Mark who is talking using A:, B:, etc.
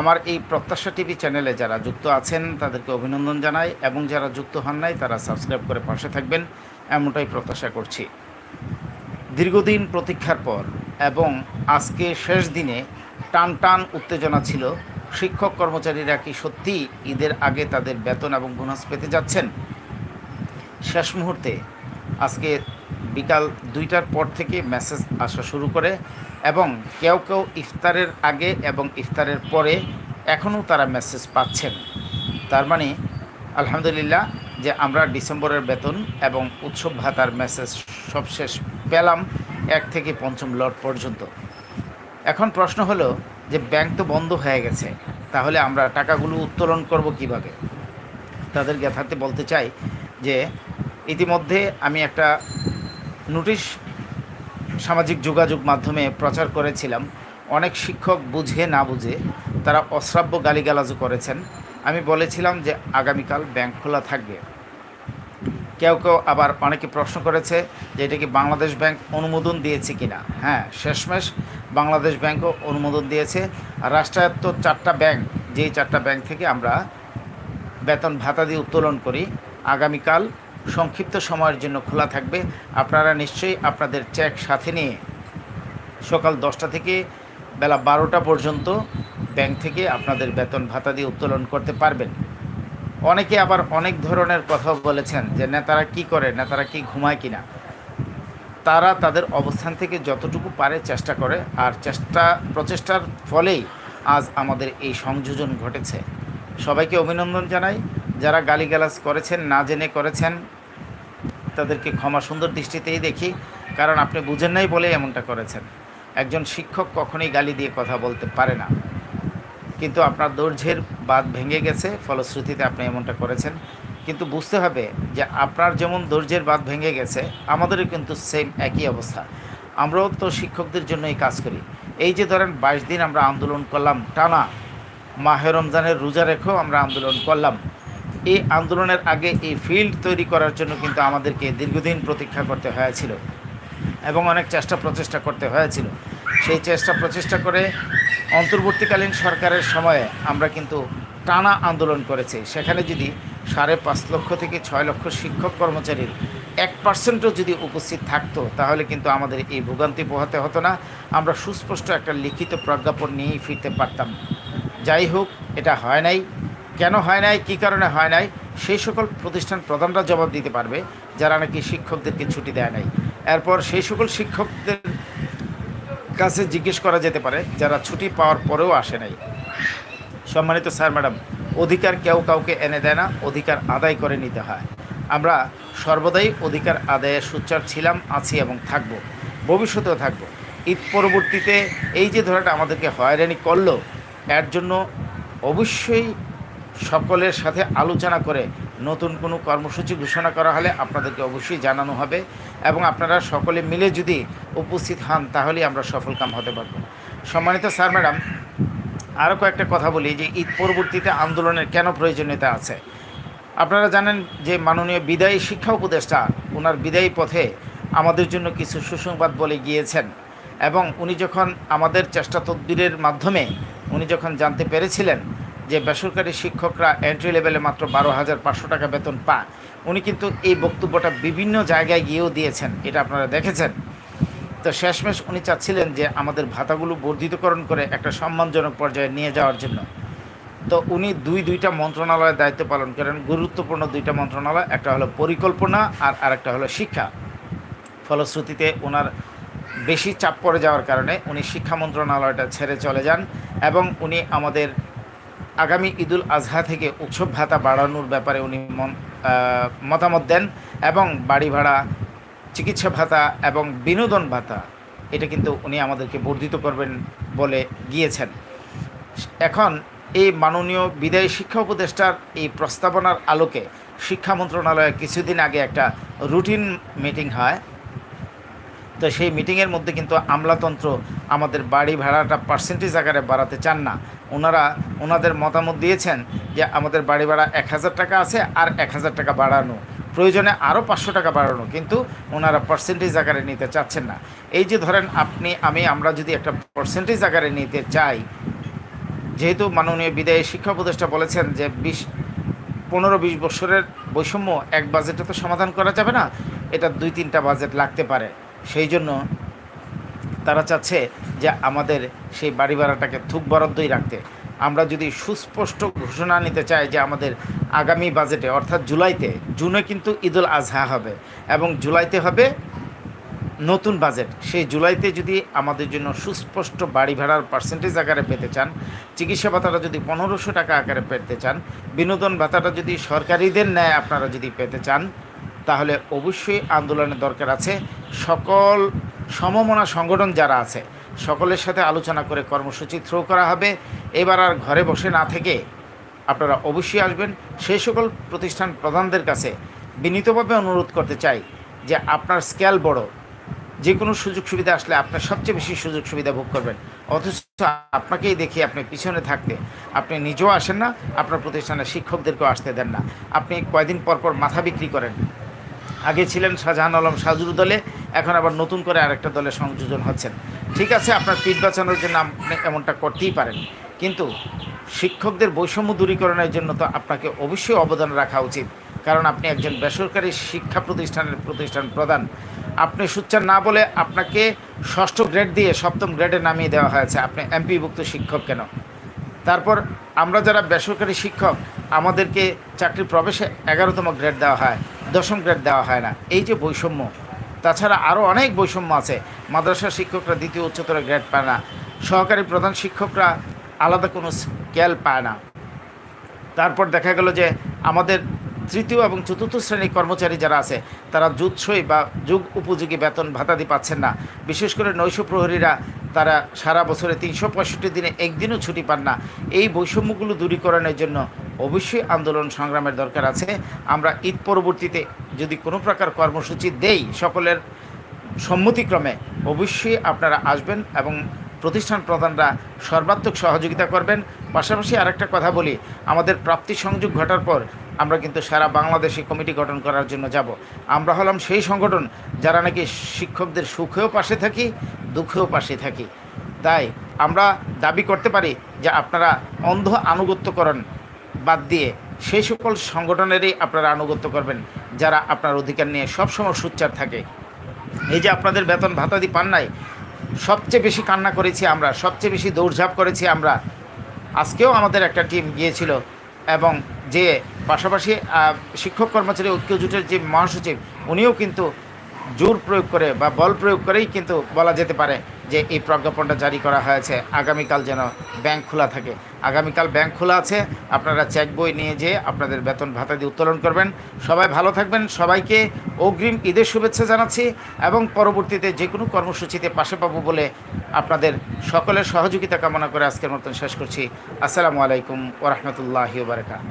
A: আমার এই প্রত্যাশা টিভি চ্যানেলে যারা যুক্ত আছেন, তাদেরকে অভিনন্দন জানাই এবং যারা যুক্ত হন নাই, তারা সাবস্ক্রাইব করে পাশে থাকবেন। এমনটাই প্রত্যাশা করছি। দীর্ঘদিন প্রতীক্ষার পর এবং আজকে শেষ দিনে টান টান উত্তেজনা ছিল। শিক্ষক কর্মচারীরা কি সত্যি ঈদের আগে তাদের বেতন এবং বোনাস পেতে যাচ্ছেন? শেষ মুহূর্তে আজকে বিকাল দুইটার পর থেকে মেসেজ আসা শুরু করে এবং কেউ কেউ ইফতারের আগে এবং ইফতারের পরে এখনও তারা মেসেজ পাচ্ছেন। তার মানে আলহামদুলিল্লাহ যে আমরা ডিসেম্বরের বেতন এবং উৎসব ভাতার মেসেজ সবশেষ পেলাম এক থেকে পঞ্চম লট পর্যন্ত। এখন প্রশ্ন হলো যে ব্যাংক তো বন্ধ হয়ে গেছে, তাহলে আমরা টাকাগুলো উত্তোলন করব কীভাবে? তাদের যথার্থে বলতে চাই যে ইতিমধ্যে আমি একটা নোটিশ সামাজিক যোগাযোগ মাধ্যমে প্রচার করেছিলাম। অনেক শিক্ষক বুঝে না বুঝে তারা অশ্রাব্য গালিগালাজও করেছেন। আমি বলেছিলাম যে আগামীকাল ব্যাংক খোলা থাকবে। কেউ কেউ আবার অনেকে প্রশ্ন করেছে যে এটা কি বাংলাদেশ ব্যাংক অনুমোদন দিয়েছে কি না হ্যাঁ শেষমেশ বাংলাদেশ ব্যাংকও অনুমোদন দিয়েছে। আর রাষ্ট্রায়ত্ত চারটা ব্যাংক, যেই চারটা ব্যাংক থেকে আমরা বেতন ভাতা দিয়ে উত্তোলন করি, আগামীকাল সংক্ষিপ্ত সময়ের জন্য খোলা থাকবে। আপনারা নিশ্চয়ই আপনাদের চেক সাথে নিয়ে সকাল দশটা থেকে বেলা বারোটা পর্যন্ত ব্যাংক থেকে আপনাদের বেতন ভাতা দিয়ে উত্তোলন করতে পারবেন। অনেকে আবার অনেক ধরনের কথা বলেছেন যে নেতারা কি করে, নেতারা কি ঘুমায় কিনা। তারা তাদের অবস্থান থেকে যতটুকু পারে চেষ্টা করে, আর চেষ্টা, প্রচেষ্টার ফলেই আজ আমাদের এই সংযোজন ঘটেছে। সবাইকে অভিনন্দন জানাই। যারা গালিগালাজ করেছেন, না জেনে করেছেন, তাদেরকে ক্ষমা সুন্দর দৃষ্টিতেই দেখি, কারণ আপনি বুঝেন নাই বলেই এমনটা করেছেন। একজন শিক্ষক কখনোই গালি দিয়ে কথা বলতে পারে না। কিন্তু আপনার দৈর্ঘ্যের বাদ ভেঙে গেছে, ফলশ্রুতিতে আপনি এমনটা করেছেন। কিন্তু বুঝতে হবে যে আপনার যেমন দৈর্ঘ্যের বাদ ভেঙে গেছে, আমাদেরও কিন্তু সেম একই অবস্থা। আমরাও তো শিক্ষকদের জন্যই কাজ করি। এই যে ধরেন, বাইশ দিন আমরা আন্দোলন করলাম, টানা মাহে রমজানের রোজা রেখেও আমরা আন্দোলন করলাম। এই আন্দোলনের আগে এই ফিল্ড তৈরি করার জন্য কিন্তু আমাদেরকে দীর্ঘদিন প্রতীক্ষা করতে হয়েছিল এবং অনেক চেষ্টা প্রচেষ্টা করতে হয়েছিল। সেই চেষ্টা প্রচেষ্টা করে অন্তর্বর্তীকালীন সরকারের সময়ে আমরা কিন্তু টানা আন্দোলন করেছি। সেখানে যদি সাড়ে পাঁচ লক্ষ থেকে ছয় লক্ষ শিক্ষক কর্মচারীর এক পার্সেন্টও যদি উপস্থিত থাকতো, তাহলে কিন্তু আমাদের এই ভোগান্তি পোহাতে হতো না। আমরা সুস্পষ্ট একটা লিখিত প্রজ্ঞাপন নিয়েই ফিরতে পারতাম। যাই হোক, এটা হয় নাই। কেন হয় নাই, কী কারণে হয় নাই, সেই সকল প্রতিষ্ঠান প্রধানরা জবাব দিতে পারবে, যারা নাকি শিক্ষকদেরকে ছুটি দেয় নাই। এরপর সেই সকল শিক্ষকদের কাছে জিজ্ঞেস করা যেতে পারে, যারা ছুটি পাওয়ার পরেও আসে নাই। সম্মানিত স্যার, ম্যাডাম, অধিকার কেউ কাউকে এনে দেয় না, অধিকার আদায় করে নিতে হয়। আমরা সর্বদাই অধিকার আদায়ে সুচার ছিলাম, আছি এবং থাকব, ভবিষ্যতেও থাকব। ঈদ পরবর্তীতে এই যে ধরাটা আমাদেরকে হয়রানি করল, এর জন্য অবশ্যই সকলের সাথে আলোচনা করে নতুন কোনো কর্মসূচি ঘোষণা করা হলে আপনাদেরকে অবশ্যই জানানো হবে এবং আপনারা সকলে মিলে যদি উপস্থিত হন, তাহলেই আমরা সফলকাম হতে পারব। সম্মানিত স্যার, ম্যাডাম, আরও কয়েকটা কথা বলি যে ঈদ পরবর্তীতে আন্দোলনের কেন প্রয়োজনীয়তা আছে? আপনারা জানেন যে মাননীয় বিদায়ী শিক্ষা উপদেষ্টা ওনার বিদায়ী পথে আমাদের জন্য কিছু সুসংবাদ বলে গিয়েছেন এবং উনি যখন আমাদের চেষ্টা তদবিরের মাধ্যমে উনি যখন জানতে পেরেছিলেন যে বেসরকারি শিক্ষকরা এন্ট্রি লেভেলে মাত্র বারো হাজার পাঁচশো টাকা বেতন পায় উনি কিন্তু এই বক্তব্যটা বিভিন্ন জায়গায় গিয়েও দিয়েছেন, এটা আপনারা দেখেছেন। তো শেষমেশ উনি চাচ্ছিলেন যে আমাদের ভাতাগুলো বর্ধিতকরণ করে একটা সম্মানজনক পর্যায়ে নিয়ে যাওয়ার জন্য। তো উনি দুই দুইটা মন্ত্রণালয়ের দায়িত্ব পালন করেন, গুরুত্বপূর্ণ দুইটা মন্ত্রণালয়, একটা হলো পরিকল্পনা আর আরেকটা হলো শিক্ষা। ফলশ্রুতিতে ওনার বেশি চাপ পড়ে যাওয়ার কারণে উনি শিক্ষা মন্ত্রণালয়টা ছেড়ে চলে যান এবং উনি আমাদের আগামী ঈদুল আজহা থেকে উৎসব ভাতা বাড়ানোর ব্যাপারে উনি মতামত দেন এবং বাড়ি ভাড়া, চিকিৎসা ভাতা এবং বিনোদন ভাতা, এটা কিন্তু উনি আমাদেরকে বর্ধিত করবেন বলে গিয়েছেন। এখন এই মাননীয় বিদায়ী শিক্ষা উপদেষ্টার এই প্রস্তাবনার আলোকে শিক্ষা মন্ত্রণালয়ে কিছুদিন আগে একটা রুটিন মিটিং হয়। তো সেই মিটিংয়ের মধ্যে কিন্তু আমলাতন্ত্র আমাদের বাড়ি ভাড়াটা পার্সেন্টেজ আকারে বাড়াতে চান না। ওনারা, ওনাদের মতামত দিয়েছেন যে আমাদের বাড়ি ভাড়া এক হাজার টাকা আছে আর এক হাজার টাকা বাড়ানো। প্রয়োজনে আরও পাঁচশো টাকা বাড়ানো, কিন্তু ওনারা পার্সেন্টেজ আকারে নিতে চাচ্ছেন না। এই যে ধরেন আপনি, আমি, আমরা যদি একটা পার্সেন্টেজ আকারে নিতে চাই, যেহেতু মাননীয় বিদায়ী শিক্ষা উপদেষ্টা বলেছেন যে বিশ, পনেরো, বিশ বছরের বৈষম্য এক বাজেটে তো সমাধান করা যাবে না, এটা দুই তিনটা বাজেট লাগতে পারে। সেই জন্য তারা চাচ্ছে যে আমাদের সেই বাড়ি ভাড়াটাকে থুক বরাদ্দই রাখতে। আমরা যদি সুস্পষ্ট ঘোষণা নিতে চাই যে আমাদের আগামী বাজেটে, অর্থাৎ জুলাইতে, জুনে কিন্তু ঈদুল আজহা হবে এবং জুলাইতে হবে নতুন বাজেট। সেই জুলাইতে যদি আমাদের জন্য সুস্পষ্ট বাড়ি ভাড়ার পার্সেন্টেজ আকারে পেতে চান, চিকিৎসা ভাতাটা যদি পনেরোশো টাকা আকারে পেতে চান, বিনোদন ভাতাটা যদি সরকারিদের ন্যায় আপনারা যদি পেতে চান, তাহলে অবশ্যই আন্দোলনের দরকার আছে। সকল সমমনা সংগঠন যারা আছে, সকলের সাথে আলোচনা করে কর্মসূচি থ্রো করা হবে। এবার আর ঘরে বসে না থেকে আপনারা অবশ্যই আসবেন। সেই সকল প্রতিষ্ঠান প্রধানদের কাছে বিনীতভাবে অনুরোধ করতে চাই যে আপনার স্কেল বড়। যে কোনো সুযোগ সুবিধা আসলে আপনার সবচেয়ে বেশি সুযোগ সুবিধা ভোগ করবেন। অথচ আপনাকেই দেখি আপনি পিছনে থাকতে। আপনি নিজেও আসেন না, আপনার প্রতিষ্ঠানের শিক্ষকদেরকেও আসতে দেন না। আপনি কয়দিন পর পর মাথা বিক্রি করেন। আগে ছিলেন শাহজাহান আলম সাজুর দলে এখন আবার নতুন করে আরেকটা দলে সংযোজন হচ্ছেন। ঠিক আছে, আপনার পিঠ বাঁচানোর জন্য আপনি এমনটা করতেই পারেন। কিন্তু শিক্ষকদের বৈষম্য দূরীকরণের জন্য তো আপনাকে অবশ্যই অবদান রাখা উচিত। কারণ আপনি একজন বেসরকারি শিক্ষা প্রতিষ্ঠানের প্রতিষ্ঠান প্রধান। আপনি সুচ্চার না বলে আপনাকে ষষ্ঠ গ্রেড দিয়ে সপ্তম গ্রেডে নামিয়ে দেওয়া হয়েছে। আপনি এমপিভুক্ত শিক্ষক কেন? তারপর আমরা যারা বেসরকারি শিক্ষক, আমাদেরকে চাকরি প্রবেশে এগারোতম গ্রেড দেওয়া হয়, দশম গ্রেড দেওয়া হয় না। এই যে বৈষম্য তাছাড়া আরও অনেক বৈষম্য আছে। মাদ্রাসা শিক্ষকরা দ্বিতীয় উচ্চতর গ্রেড পায় না। সহকারী প্রধান শিক্ষকরা আলাদা কোনো স্কেল পায় না। তারপর দেখা গেল যে আমাদের তৃতীয় এবং চতুর্থ শ্রেণির কর্মচারী যারা আছে, তারা যুৎসই বা যুগ উপযোগী বেতন ভাতাদি পাচ্ছেন না। বিশেষ করে নৈশ প্রহরীরা, তারা সারা বছরে তিনশো পঁয়ষট্টি দিনে একদিনও ছুটি পান না। এই বৈষম্যগুলো দূরীকরণের জন্য অবশ্যই আন্দোলন সংগ্রামের দরকার আছে। আমরা ঈদ পরবর্তীতে যদি কোনো প্রকার কর্মসূচি দেই সকলের সম্মতিক্রমে, অবশ্যই আপনারা আসবেন এবং প্রতিষ্ঠান প্রধানরা সর্বাত্মক সহযোগিতা করবেন। পাশাপাশি আরেকটা কথা বলি, আমাদের প্রাপ্তি সংযোগ ঘটার পর আমরা কিন্তু সারা বাংলাদেশে কমিটি গঠন করার জন্য যাব। আমরা হলাম সেই সংগঠন যারা নাকি শিক্ষকদের সুখেও পাশে থাকি, দুঃখেও পাশে থাকি। তাই আমরা দাবি করতে পারি যে আপনারা অন্ধ আনুগত্যকরণ বাদ দিয়ে সেই সকল সংগঠনেরই আপনারা আনুগত্য করবেন, যারা আপনার অধিকার নিয়ে সবসময় সুচ্চার থাকে। এই যে আপনাদের বেতন ভাতাদি পান নাই, সবচেয়ে বেশি কান্না করেছি আমরা, সবচেয়ে বেশি দৌড়ঝাঁপ করেছি আমরা। আজকেও আমাদের একটা টিম গিয়েছিল এবং যে পাশাপাশি শিক্ষক কর্মচারী ঐক্য জোটের যে মহাসচিব, উনিও কিন্তু জোর প্রয়োগ করে বা বল প্রয়োগ করেই কিন্তু বলা যেতে পারে যে এই প্রজ্ঞাপনটা জারি করা হয়েছে। আগামীকাল যেন ব্যাংক খোলা থাকে। আগামীকাল ব্যাংক খোলা আছে, আপনারা চেক বই নিয়ে যেয়ে আপনাদের বেতন ভাতা দিয়ে উত্তোলন করবেন। সবাই ভালো থাকবেন। সবাইকে অগ্রিম ঈদের শুভেচ্ছা জানাচ্ছি এবং পরবর্তীতে যে কোনো কর্মসূচিতে পাশে পাবো বলে আপনাদের সকলের সহযোগিতা কামনা করে আজকের মতন শেষ করছি। আসসালামু আলাইকুম ওরহমতুল্লাহি বারকাত